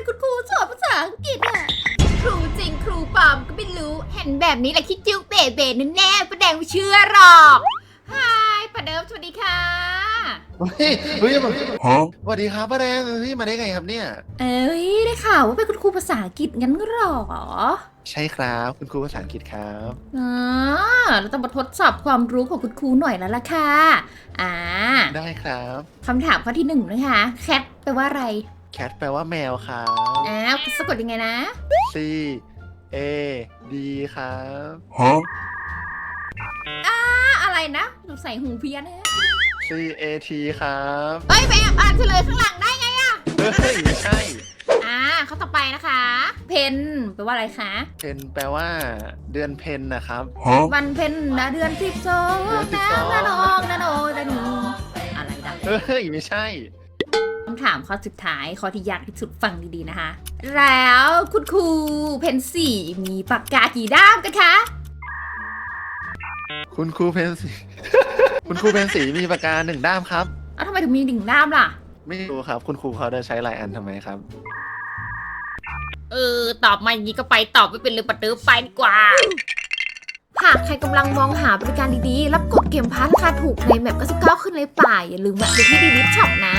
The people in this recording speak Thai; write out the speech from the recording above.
เป็นคุณครูสอนภาษาอังกฤษอะครูจริงครูปลอมก็ไม่รู้เห็นแบบนี้แหละคิดจิ้วเบ๋เบ๋แน่ๆประแดงไม่เชื่อหรอกฮายประเดิมสวัสดีค่ะ เฮ้ยเฮ้ย Huh? สวัสดีครับป้าแดงพี่มาได้ไงครับเนี่ย เอ้ยได้ข่าวว่าเป็นคุณครูภาษาอังกฤษงั้นหรอใช่ครับคุณครูภาษาอังกฤษครับอ่าเราต้องมาทดสอบความรู้ของคุณครูหน่อยแล้วล่ะค่ะ อ่าได้ครับคำถามข้อที่หนึ่งนะคะ แคทแปลว่าอะไร แคทแปลว่าแมวครับ อ้าวสะกดยังไงนะ C A D ครับ Huh? อ่าอะไรนะหนูใส่หูเพี้ยนนะ C A T ครับเอ้ยไปอ่านเฉลยข้างหลังได้ไงอะเฮ้ยไม่ใช่อ่าเขาต่อไปนะคะ เพนแปลว่าอะไรคะ เพนแปลว่า เดือนเพนนะครับ Huh? วันเพนนะเดือนสิบสองเดือนสิบสองน้ำละนองนะโนนะนีอะไรดังเฮ้ยไม่ใช่คำถามข้อสุดท้ายข้อที่ยากที่สุดฟังดีๆนะคะ แล้วคุณครูเพนสี่มีปากกากี่ด้ามกันคะ คุณครูเพนสี คุณครูเพนสีมีปากกาหนึ่งด้ามครับแล้วทำไมถึงมีหนึ่งด้ามล่ะ ไม่รู้ครับ คุณครูเขาได้ใช้หลายอันทำไมครับ เออ ตอบมาอย่างนี้ก็ไปตอบไม่เป็นเลยปัดเดิมไปดีกว่า หากใครกำลังมองหาบริการดีๆ รับกดเกมพาร์ทราคาถูกในแมป99ขึ้นในป่าอย่าลืมแวะไปที่ดีลิทช็อปนะ